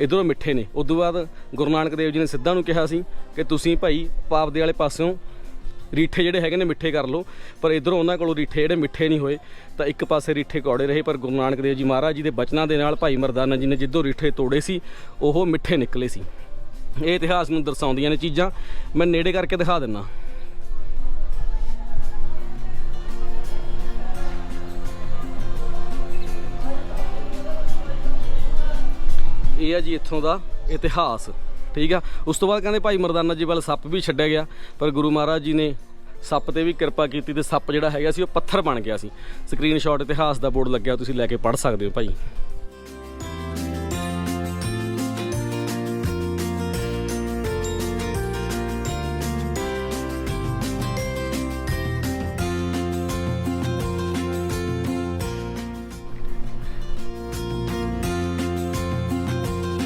ਇਧਰੋਂ ਮਿੱਠੇ ਨੇ। ਉਦੋਂ ਬਾਅਦ ਗੁਰੂ ਨਾਨਕ ਦੇਵ ਜੀ ਨੇ ਸਿੱਧਾਂ ਨੂੰ ਕਿਹਾ ਸੀ ਕਿ ਤੁਸੀਂ ਭਾਈ ਪਾਪ ਦੇ ਵਾਲੇ ਪਾਸਿਓਂ ਰੀਠੇ ਜਿਹੜੇ ਹੈਗੇ ਨੇ ਮਿੱਠੇ ਕਰ ਲਓ, ਪਰ ਇਧਰੋਂ ਉਹਨਾਂ ਕੋਲੋਂ ਰੀਠੇ ਜਿਹੜੇ ਮਿੱਠੇ ਨਹੀਂ ਹੋਏ, ਤਾਂ ਇੱਕ ਪਾਸੇ ਰੀਠੇ ਕੌੜੇ ਰਹੇ, ਪਰ ਗੁਰੂ ਨਾਨਕ ਦੇਵ ਜੀ ਮਹਾਰਾਜ ਜੀ ਦੇ ਬਚਨਾਂ ਦੇ ਨਾਲ ਭਾਈ ਮਰਦਾਨਾ ਜੀ ਨੇ ਜਿੱਦੋਂ ਰੀਠੇ ਤੋੜੇ ਸੀ, ਉਹ ਮਿੱਠੇ ਨਿਕਲੇ ਸੀ। ਇਹ ਇਤਿਹਾਸ ਨੂੰ ਦਰਸਾਉਂਦੀਆਂ ਨੇ ਚੀਜ਼ਾਂ। ਮੈਂ ਨੇੜੇ ਕਰਕੇ ਦਿਖਾ ਦਿੰਨਾ ਇਹ ਆ ਜੀ ਇੱਥੋਂ ਦਾ ਇਤਿਹਾਸ, ਠੀਕ ਆ? ਉਸ ਤੋਂ ਬਾਅਦ ਕਹਿੰਦੇ ਭਾਈ ਮਰਦਾਨਾ ਜੀ ਵੱਲ ਸੱਪ ਵੀ ਛੱਡਿਆ ਗਿਆ, ਪਰ ਗੁਰੂ ਮਹਾਰਾਜ ਜੀ ਨੇ ਸੱਪ ਤੇ ਵੀ ਕਿਰਪਾ ਕੀਤੀ ਤੇ ਸੱਪ ਜਿਹੜਾ ਹੈਗਾ ਸੀ ਉਹ ਪੱਥਰ ਬਣ ਗਿਆ ਸੀ। ਸਕਰੀਨਸ਼ਾਟ ਇਤਿਹਾਸ ਦਾ ਬੋਰਡ ਲੱਗਿਆ, ਤੁਸੀਂ ਲੈ ਕੇ ਪੜ੍ਹ ਸਕਦੇ ਹੋ ਭਾਈ।